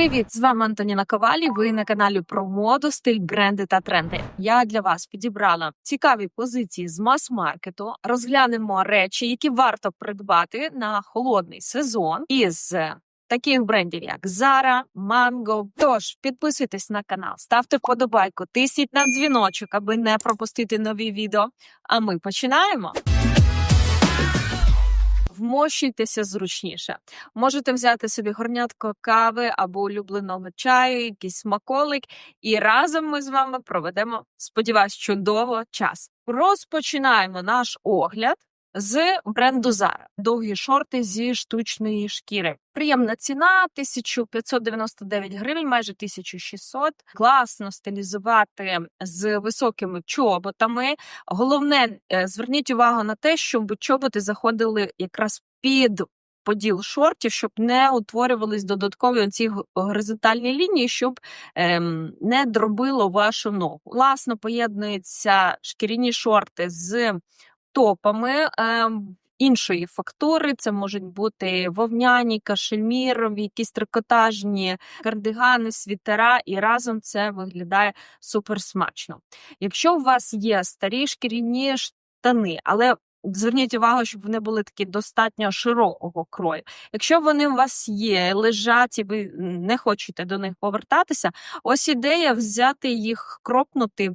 Привіт, з вами Антоніна Ковалі. Ви на каналі про моду, стиль, бренди та тренди. Я для вас підібрала цікаві позиції з мас-маркету. Розглянемо речі, які варто придбати на холодний сезон із таких брендів, як Zara, Mango. Тож підписуйтесь на канал, ставте вподобайку, тисніть на дзвіночок, аби не пропустити нові відео. А ми починаємо. Вмощуйтеся зручніше. Можете взяти собі горнятко кави або улюбленого чаю, якийсь смаколик, і разом ми з вами проведемо, сподіваюсь, чудово час. Розпочинаємо наш огляд з бренду Zara. Довгі шорти зі штучної шкіри. Приємна ціна 1599 гривень, майже 1600. Класно стилізувати з високими чоботами. Головне, е, зверніть увагу на те, щоб чоботи заходили якраз під. Поділ шортів, щоб не утворювались додаткові ці горизонтальні лінії, щоб ем, не дробило вашу ногу. Класно поєднуються шкіряні шорти з топами. Ем, Іншої фактури це можуть бути вовняні, кашемір, якісь трикотажні кардигани, світера, і разом це виглядає супер смачно. Якщо у вас є старі шкіряні штани, але Зверніть увагу, щоб вони були такі достатньо широкого крою. Якщо вони у вас є, лежать і ви не хочете до них повертатися, ось ідея взяти їх, кропнути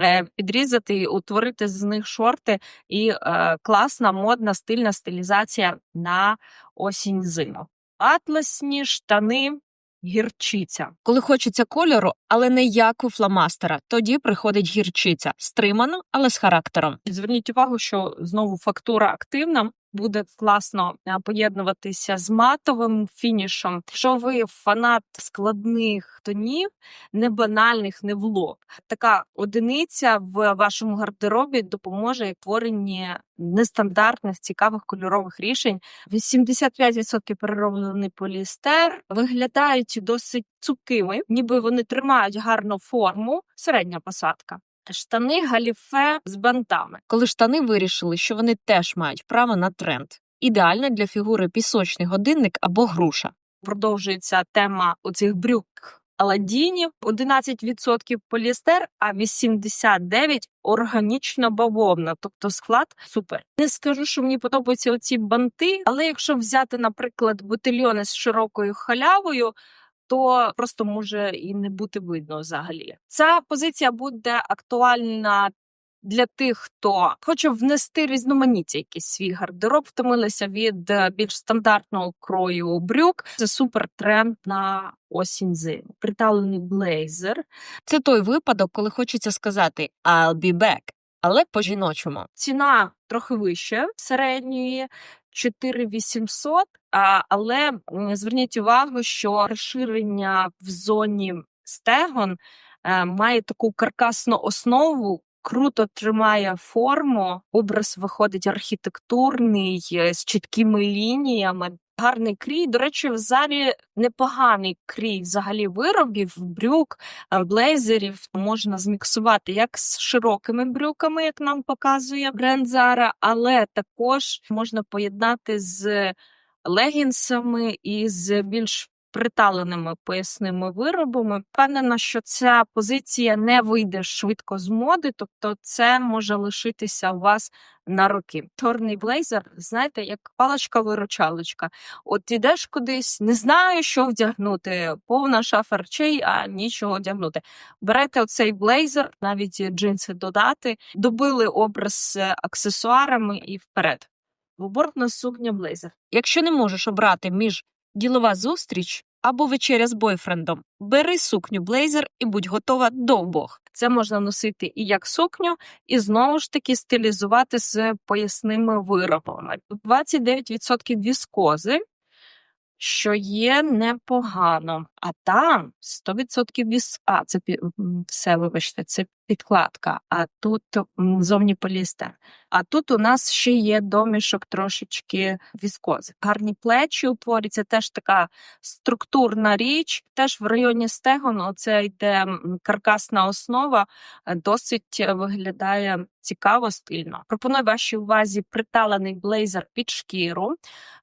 Е, підрізати, утворити з них шорти і е, класна модна стильна стилізація на осінь зиму. Атласні штани. Гірчиця, коли хочеться кольору, але не як у фламастера, тоді приходить гірчиця, стримано, але з характером. Зверніть увагу, що знову фактура активна, буде класно поєднуватися з матовим фінішем. Якщо ви фанат складних тонів, не банальних, не в лоб, така одиниця в вашому гардеробі допоможе творенні нестандартних цікавих кольорових рішень. 85% перероблений поліестер виглядають досить цупкими, ніби вони тримають гарну форму, середня посадка. Штани галіфе з бантами. Коли штани вирішили, що вони теж мають право на тренд. Ідеально для фігури пісочний годинник або груша. Продовжується тема оцих брюк Аладдінів. 11% поліестер, а 89% органічна бавовна, тобто склад супер. Не скажу, що мені подобаються оці банти, але якщо взяти, наприклад, ботильйони з широкою халявою то просто може і не бути видно взагалі. Ця позиція буде актуальна. Для тих, хто хоче внести різноманіття якийсь свій гардероб, втомилися від е, більш стандартного крою брюк. Це супер тренд на осінь зиму. Приталений блейзер. Це той випадок, коли хочеться сказати «I'll be back», але по жіночому. Ціна трохи вища середньої 4800, а, але зверніть увагу, що розширення в зоні стегон е, має таку каркасну основу. Круто тримає форму, образ виходить архітектурний е, з чіткими лініями. Гарний крій. До речі, в залі непоганий крій взагалі виробів, брюк, е, блейзерів можна зміксувати як з широкими брюками, як нам показує бренд Zara, але також можна поєднати з легінсами і з більш приталеними поясними виробами. Впевнена, що ця позиція не вийде швидко з моди, тобто це може лишитися у вас на роки. Чорний блейзер, знаєте, як паличка-виручалочка. От ідеш кудись, не знаю, що вдягнути, повна шафа речей, а нічого одягнути. Берете оцей блейзер, навіть джинси додати, добили образ аксесуарами і вперед. Двобортна сукня блейзер. Якщо не можеш обрати між ділова зустріч або вечеря з бойфрендом. Бери сукню блейзер і будь готова до обох. Це можна носити і як сукню, і знову ж таки стилізувати з поясними виробами. 29% віскози, що є непогано. А там 100% віс... А, це все, вибачте, це підкладка, а тут зовні полістер. А тут у нас ще є домішок трошечки віскози. Гарні плечі утворюється теж така структурна річ. Теж в районі стегону оце йде каркасна основа, е, досить е, виглядає цікаво, стильно. Пропоную вашій увазі приталений блейзер під шкіру.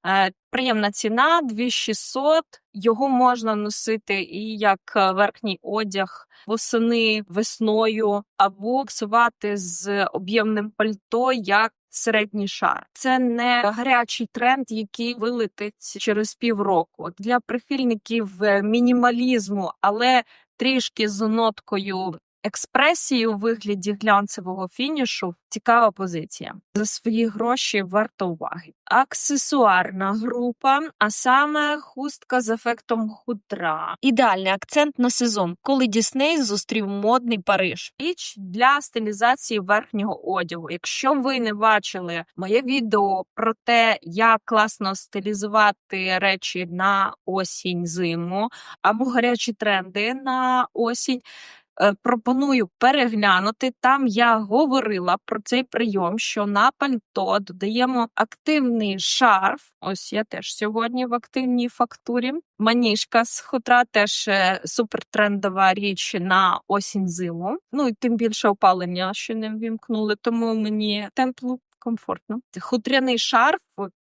Е, приємна ціна 2600. Його можна носити і як е, верхній одяг восени весною, або ксувати з об'ємним пальто як середній шар. Це не гарячий тренд, який вилетить через півроку. Для прихильників е, мінімалізму, але трішки з ноткою експресії у вигляді глянцевого фінішу. Цікава позиція. За свої гроші варто уваги. Аксесуарна група, а саме хустка з ефектом хутра. Ідеальний акцент на сезон, коли Дісней зустрів модний Париж. Річ для стилізації верхнього одягу. Якщо ви не бачили моє відео про те, як класно стилізувати речі на осінь зиму або гарячі тренди на осінь. Е, Пропоную переглянути. Там я говорила про цей прийом, що на пальто додаємо активний шарф. Ось я теж сьогодні в активній фактурі. Маніжка з хутра теж е, супертрендова річ на осінь зиму. Ну і тим більше опалення, що не ввімкнули, тому мені тепло, комфортно. Хутряний шарф.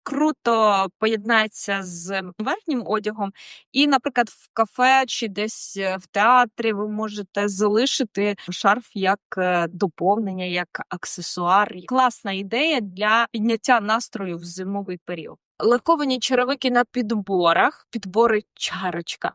Круто поєднається з верхнім одягом, і, наприклад, в кафе чи десь е, в театрі ви можете залишити шарф як е, доповнення, як аксесуар. Класна ідея для підняття настрою в зимовий період. Лаковані черевики на підборах, підбори чарочка.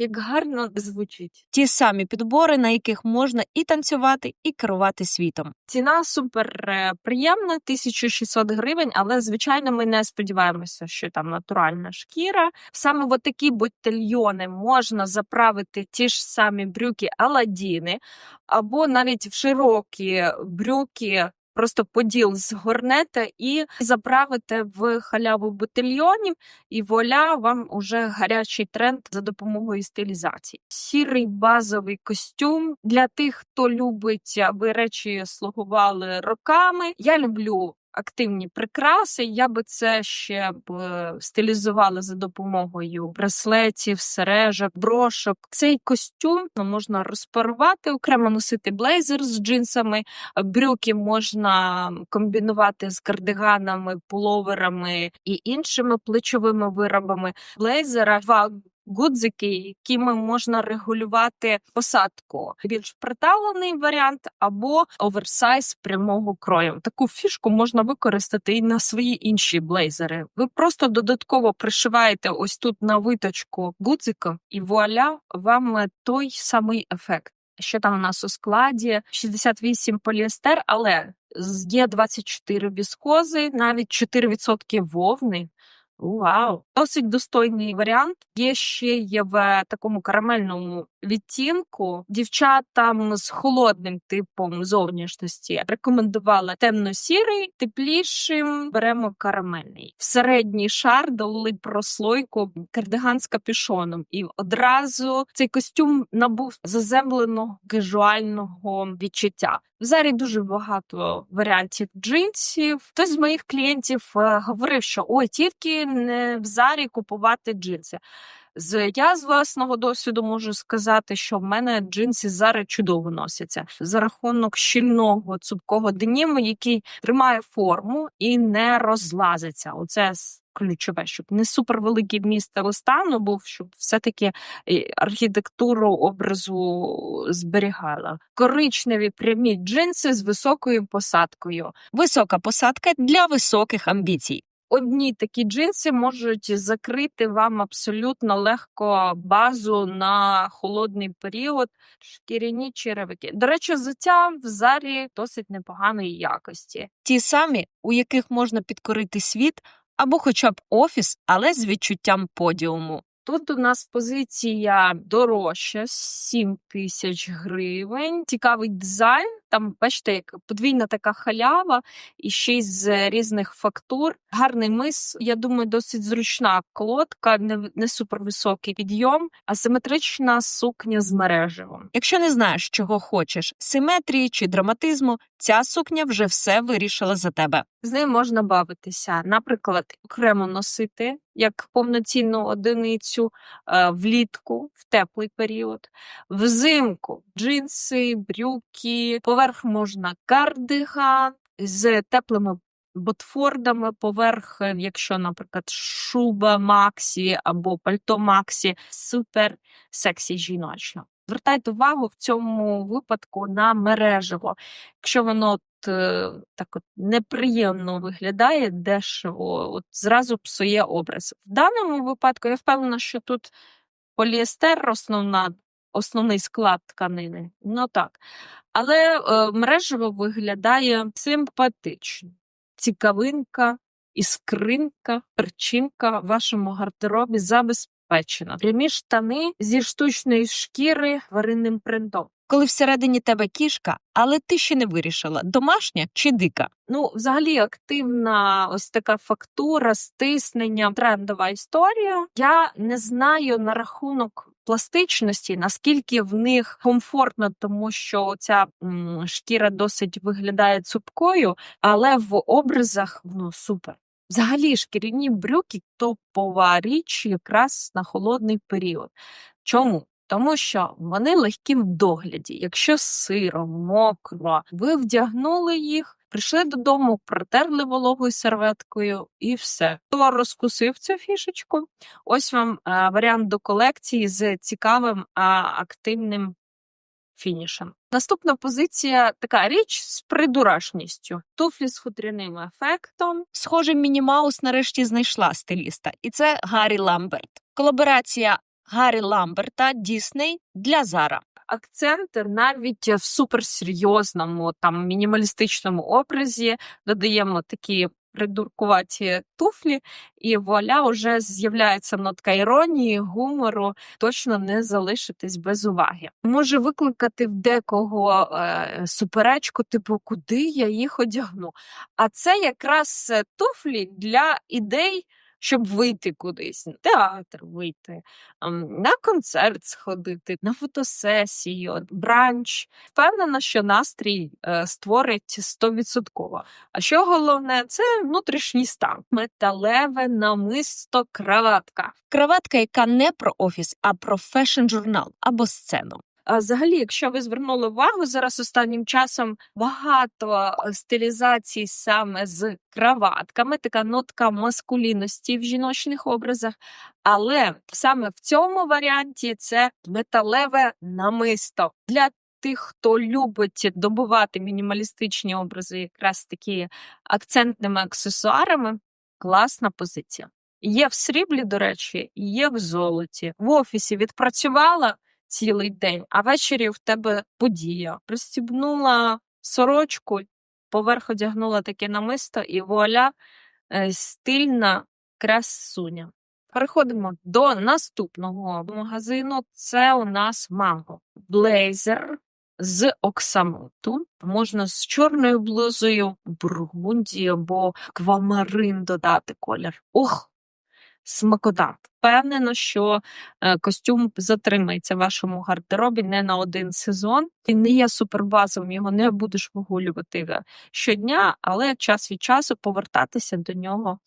Як гарно звучить. Ті самі підбори, на яких можна і танцювати, і керувати світом. Ціна супер е, приємна, 1600 гривень, але звичайно ми не сподіваємося, що там натуральна шкіра. Саме в такі ботильйони можна заправити ті ж самі брюки Аладдіни, або навіть в широкі брюки. Просто поділ з горнета і заправити в халяву бутильйонів, і вуаля вам уже гарячий тренд за допомогою стилізації. Сірий базовий костюм для тих, хто любить, аби речі слугували роками. Я люблю. Активні прикраси, я би це ще б е, стилізувала за допомогою браслетів, сережок, брошок. Цей костюм ну, можна розпарувати, окремо носити блейзер з джинсами, брюки можна комбінувати з кардиганами, пуловерами і іншими плечовими виробами. Блейзера два гудзики, якими можна регулювати посадку. Більш приталений варіант або оверсайз прямого крою. Таку фішку можна використати і на свої інші блейзери. Ви просто додатково пришиваєте ось тут на виточку гудзика, і вуаля, вам той самий ефект. Що там у нас у складі? 68 поліестер, але є 24 віскози, навіть 4% вовни. Вау! Досить достойний варіант. Є ще є в такому карамельному відтінку. Дівчатам з холодним типом зовнішності рекомендувала темно-сірий, теплішим беремо карамельний. В середній шар дали прослойку кардиган з капюшоном, і одразу цей костюм набув заземленого гежуального відчуття. В зарі дуже багато варіантів джинсів. Хтось з моїх клієнтів е, говорив, що ой, тільки не в зарі купувати джинси. З я з власного досвіду можу сказати, що в мене джинси зараз чудово носяться за рахунок щільного цупкого деніму, який тримає форму і не розлазиться. Оце ключове, щоб не супервеликий вміст еластану був, щоб все-таки е, архітектуру образу зберігала. Коричневі прямі джинси з високою посадкою. Висока посадка для високих амбіцій. Одні такі джинси можуть закрити вам абсолютно легко базу на холодний період. Шкіряні черевики. До речі, взуття в зарі досить непоганої якості. Ті самі, у яких можна підкорити світ або хоча б офіс, але з відчуттям подіуму. Тут у нас позиція дорожча 7 тисяч гривень. Цікавий дизайн. Там, бачите, як подвійна така халява і ще й з різних фактур. Гарний мис. Я думаю, досить зручна колодка, не, не супервисокий підйом, асиметрична сукня з мережевом. Якщо не знаєш, чого хочеш симетрії чи драматизму, ця сукня вже все вирішила за тебе. З нею можна бавитися, наприклад, окремо носити як повноцінну одиницю е, влітку в теплий період, взимку джинси, брюки, поверх можна кардиган з теплими ботфордами поверх, е, якщо, наприклад, шуба Максі або пальто Максі, супер сексі жіночно. Звертайте увагу в цьому випадку на мережево. Якщо воно от, е, так от неприємно виглядає, дешево, от зразу псує образ. В даному випадку я впевнена, що тут поліестер основна, основний склад тканини. Ну так. Але е, мережево виглядає симпатично. Цікавинка, іскринка, перчинка в вашому гардеробі забезпечена. Прямі штани зі штучної шкіри тваринним принтом. Коли всередині тебе кішка, але ти ще не вирішила, домашня чи дика. Ну, взагалі, активна ось така фактура, стиснення, трендова історія. Я не знаю на рахунок пластичності, наскільки в них комфортно, тому що ця шкіра досить виглядає цупкою, але в образах ну супер. Взагалі, шкіряні брюки топова річ якраз на холодний період. Чому? Тому що вони легкі в догляді. Якщо сиро, мокро, ви вдягнули їх, прийшли додому, протерли вологою серветкою і все. Хто розкусив цю фішечку? Ось вам а, варіант до колекції з цікавим а, активним фінішем. Наступна позиція така річ з придурашністю. Туфлі з хутряним ефектом. Схоже, Міні Маус нарешті знайшла стиліста, і це Гаррі Ламберт. Колаборація Гаррі Ламберта Дісней для Зара. Акцент навіть в суперсерйозному там мінімалістичному образі додаємо такі придуркуваті туфлі, і вуаля вже з'являється нотка іронії, гумору, точно не залишитись без уваги. Може викликати в декого е, суперечку, типу, куди я їх одягну. А це якраз е, туфлі для ідей щоб вийти кудись, на театр вийти, на концерт сходити, на фотосесію, бранч. Впевнена, що настрій е, створить стовідсотково. А що головне, це внутрішній стан, металеве намисто краватка. Краватка, яка не про офіс, а про фешн-журнал або сцену. А взагалі, якщо ви звернули увагу, зараз останнім часом багато е, стилізацій саме з краватками, така нотка маскулінності в жіночних образах. Але саме в цьому варіанті це металеве намисто для тих, хто любить добувати мінімалістичні образи, якраз такі акцентними аксесуарами. Класна позиція. Є в сріблі, до речі, є в золоті. В офісі відпрацювала цілий день, а ввечері в тебе подія. Розстібнула сорочку, поверх одягнула таке намисто і вуаля е, стильна красуня. Переходимо до наступного магазину. Це у нас манго. Блейзер з оксамиту. Можна з чорною блузою, бургунді або квамарин додати колір. Ох, смакота. Впевнено, що е, костюм затримається в вашому гардеробі не на один сезон. Він не є супербазовим, його не будеш вигулювати е, щодня, але час від часу повертатися до нього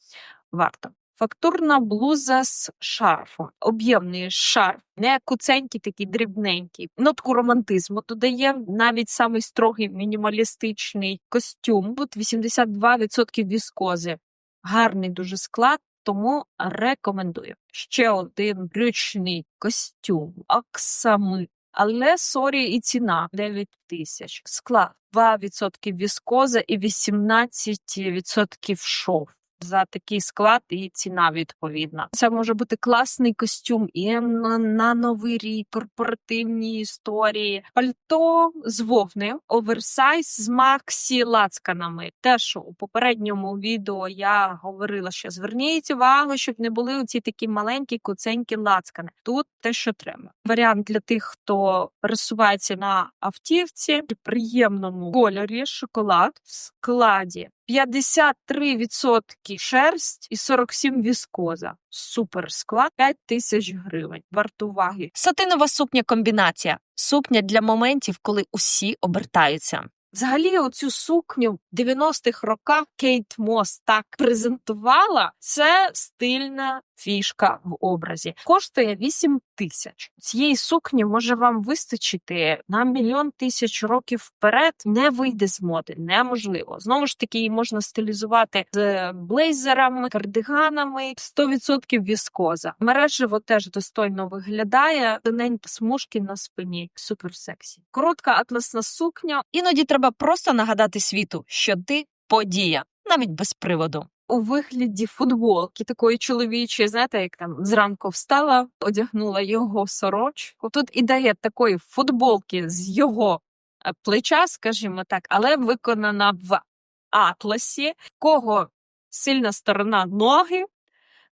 варто. Фактурна блуза з шарфом, об'ємний шарф, не куценький, такий дрібненький. Нотку романтизму додає навіть самий строгий мінімалістичний костюм. Тут 82% віскози. Гарний дуже склад, тому рекомендую. Ще один брючний костюм, оксамит. Але сорі і ціна 9 тисяч. Склад 2% віскоза і 18% шов за такий склад і ціна відповідна. Це може бути класний костюм і на, новий рік, корпоративні історії, пальто з вовни, оверсайз з максі лацканами. Те, що у попередньому відео я говорила, що зверніть увагу, щоб не були оці такі маленькі куценькі лацкани. Тут те, що треба. Варіант для тих, хто пересувається на автівці, в приємному кольорі шоколад в складі 53% шерсть і 47 віскоза. Супер склад 5 тисяч гривень. Варто уваги. Сатинова сукня комбінація. Сукня для моментів, коли усі обертаються. Взагалі, оцю сукню в 90-х роках Кейт Мос так презентувала. Це стильна фішка в образі. Коштує 8 тисяч. Цієї сукні може вам вистачити на мільйон тисяч років вперед. Не вийде з моди, неможливо. Знову ж таки, її можна стилізувати з блейзерами, кардиганами, 100% віскоза. Мережево теж достойно виглядає. Тоненькі смужки на спині. Супер сексі. Коротка атласна сукня Іноді треба просто нагадати світу, що ти подія, навіть без приводу. У вигляді футболки такої чоловічої, знаєте, як там зранку встала, одягнула його сорочку. Тут ідея такої футболки з його е, плеча, скажімо так, але виконана в атласі, в кого сильна сторона ноги.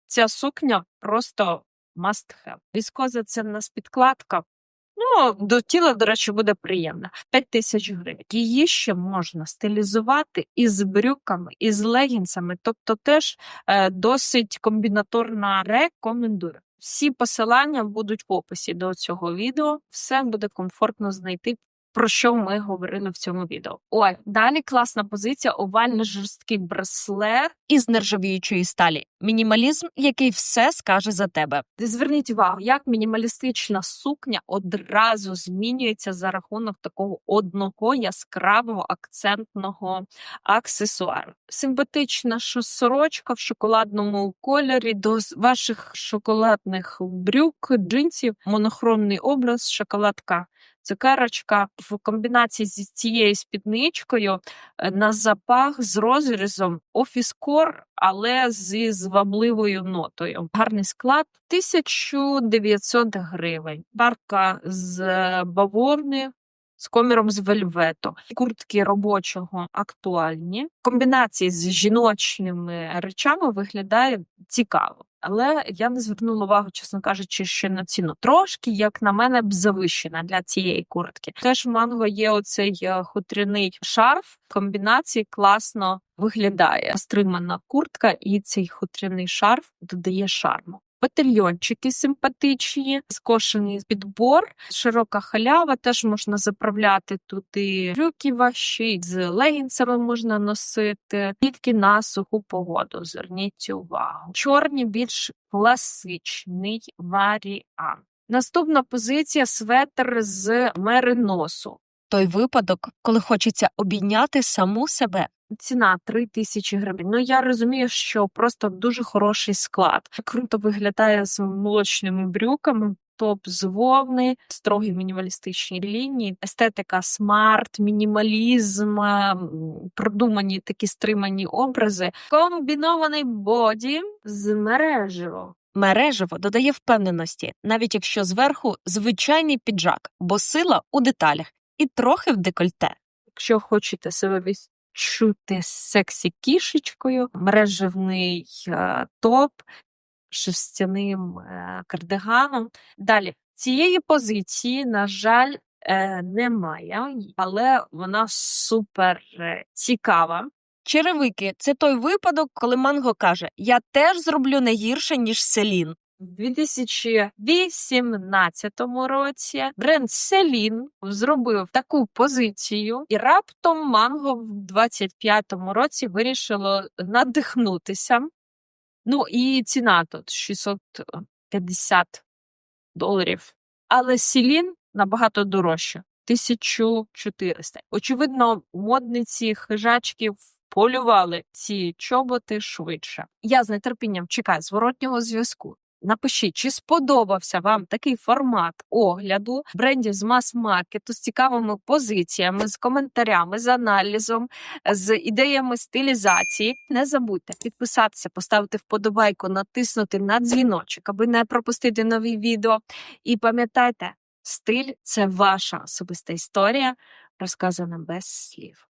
Ця сукня просто must have. Віскоза це в нас підкладка. Ну, до тіла, до речі, буде приємно. 5 тисяч гривень. Її ще можна стилізувати із брюками, із легінсами, тобто теж е, досить комбінаторна рекомендую. Всі посилання будуть в описі до цього відео. Все буде комфортно знайти. Про що ми говорили в цьому відео? Ой, далі класна позиція, овальний жорсткий браслет. Із нержавіючої сталі мінімалізм, який все скаже за тебе. Зверніть увагу, як мінімалістична сукня одразу змінюється за рахунок такого одного яскравого акцентного аксесуару. Симпатична сорочка в шоколадному кольорі до ваших шоколадних брюк, джинсів, монохромний образ, шоколадка. Цукерочка в комбінації з цією спідничкою е, на запах з розрізом офіскор, але зі звабливою нотою. Гарний склад 1900 гривень. Барка з баворни бавовни. З коміром з вельвету, куртки робочого актуальні. Комбінації з жіночними речами виглядає цікаво. Але я не звернула увагу, чесно кажучи, ще на ціну. Трошки, як на мене, б завищена для цієї куртки. Теж в манго є оцей е, хутряний шарф. Комбінації класно виглядає. Стримана куртка і цей хутряний шарф додає шарму. Батальйончики симпатичні, скошений підбор, широка халява, теж можна заправляти туди брюки ваші, з легінсами можна носити, тільки на суху погоду. Зверніть увагу. Чорні більш класичний варіант. Наступна позиція светр з мериносу. Той випадок, коли хочеться обійняти саму себе. Ціна 3 тисячі гривень. Ну я розумію, що просто дуже хороший склад. Круто виглядає з молочними брюками. Топ з вовни, строгі мінімалістичні лінії, естетика смарт, мінімалізм, продумані такі стримані образи, комбінований боді з мережево. Мережево додає впевненості, навіть якщо зверху звичайний піджак, бо сила у деталях і трохи в декольте. Якщо хочете себе відчути сексі кішечкою, мережевний е, топ шерстяним е, кардиганом. Далі цієї позиції, на жаль, е, немає, але вона супер цікава. Черевики це той випадок, коли Манго каже: Я теж зроблю не гірше, ніж Селін. У 2018 році бренд Celine зробив таку позицію, і раптом Манго в 25-му році вирішило надихнутися. Ну і ціна тут 650 доларів. Але Celine набагато дорожче 1400. Очевидно, модниці хижачків полювали ці чоботи швидше. Я з нетерпінням чекаю зворотнього зв'язку. Напишіть, чи сподобався вам такий формат огляду брендів з мас-маркету з цікавими позиціями, з коментарями, з аналізом, з ідеями стилізації. Не забудьте підписатися, поставити вподобайку, натиснути на дзвіночок, аби не пропустити нові відео. І пам'ятайте, стиль це ваша особиста історія, розказана без слів.